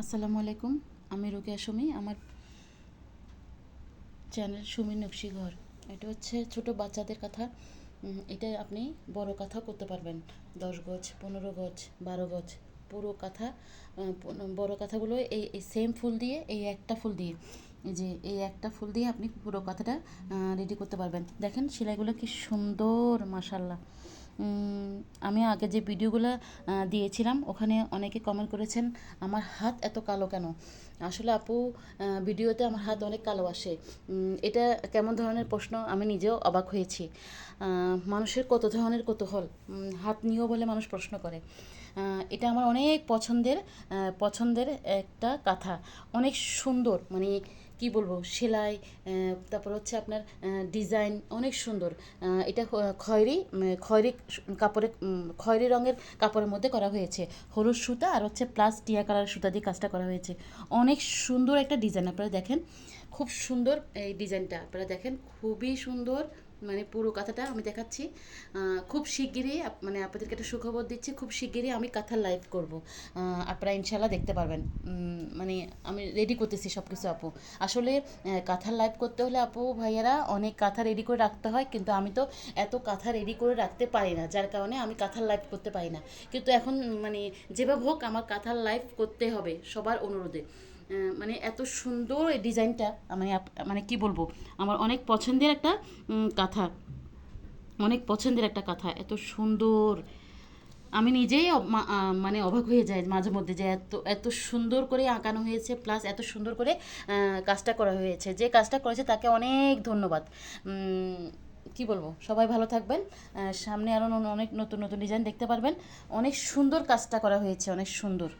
আসসালামু আলাইকুম, আমি রোকেয়া সুমি আমার চ্যানেল সুমি নকশি ঘর। এটা হচ্ছে ছোট বাচ্চাদের কথা। এটা আপনি বড় কথা করতে পারবেন। দশ গজ, পনেরো গজ, বারো গজ, পুরো কাঁথা বড় কথাগুলো এই সেম ফুল দিয়ে, এই একটা ফুল দিয়ে যে এই একটা ফুল দিয়ে আপনি পুরো কথাটা রেডি করতে পারবেন। দেখেন, সেলাইগুলো কি সুন্দর মাসাল্লাহ আমি আগে যে ভিডিওগুলো দিয়েছিলাম, ওখানে অনেকে কমেন্ট করেছেন, আমার হাত এত কালো কেন? আসলে আপু ভিডিওতে আমার হাত অনেক কালো আসে। এটা কেমন ধরনের প্রশ্ন? আমি নিজেও অবাক হয়েছি। মানুষের কত ধরনের কৌতূহল? হাত নিয়েও বলে মানুষ প্রশ্ন করে। এটা আমার অনেক পছন্দের পছন্দের একটা কথা। অনেক সুন্দর মানে কি বলব, সেলাই তারপর হচ্ছে আপনার ডিজাইন অনেক সুন্দর। এটা খয়েরি খয়েরি কাপড়ে খয়েরি রঙের কাপড়ের মধ্যে করা হয়েছে। হলুদ সুতা আর হচ্ছে প্লাস টিয়া কালার সুতা দিয়ে কাজটা করা হয়েছে। অনেক সুন্দর একটা ডিজাইন আপনারা দেখেন। খুব সুন্দর এই ডিজাইনটা আপনারা দেখেন, খুবই সুন্দর। মানে পুরো কথাটা আমি দেখাচ্ছি। খুব শিগগিরই মানে আপনাদেরকে একটা সুখবর দিচ্ছি, খুব শিগগিরই আমি কাঁথার লাইভ করব। আপনারা ইনশাল্লাহ দেখতে পারবেন। মানে আমি রেডি করতেছি সব কিছু আপু। আসলে কাঁথার লাইভ করতে হলে আপু, ভাইয়ারা অনেক কাঁথা রেডি করে রাখতে হয়, কিন্তু আমি তো এত কাঁথা রেডি করে রাখতে পারি না, যার কারণে আমি কাঁথার লাইভ করতে পারি না। কিন্তু এখন মানে যেভাবে হোক আমার কাঁথার লাইভ করতে হবে সবার অনুরোধে। মানে এত সুন্দর এই ডিজাইনটা মানে মানে কি বলব, আমার অনেক পছন্দের একটা কাঁথা। অনেক পছন্দের একটা কাঁথা, এত সুন্দর। আমি নিজেই মানে অবাক হয়ে যাই মাঝে মধ্যে যে এত এত সুন্দর করে আঁকানো হয়েছে প্লাস এত সুন্দর করে কাজটা করা হয়েছে। যে কাজটা করেছে তাকে অনেক ধন্যবাদ। কি বলব, সবাই ভালো থাকবেন। সামনে আরও অনেক নতুন নতুন ডিজাইন দেখতে পারবেন। অনেক সুন্দর কাজটা করা হয়েছে, অনেক সুন্দর।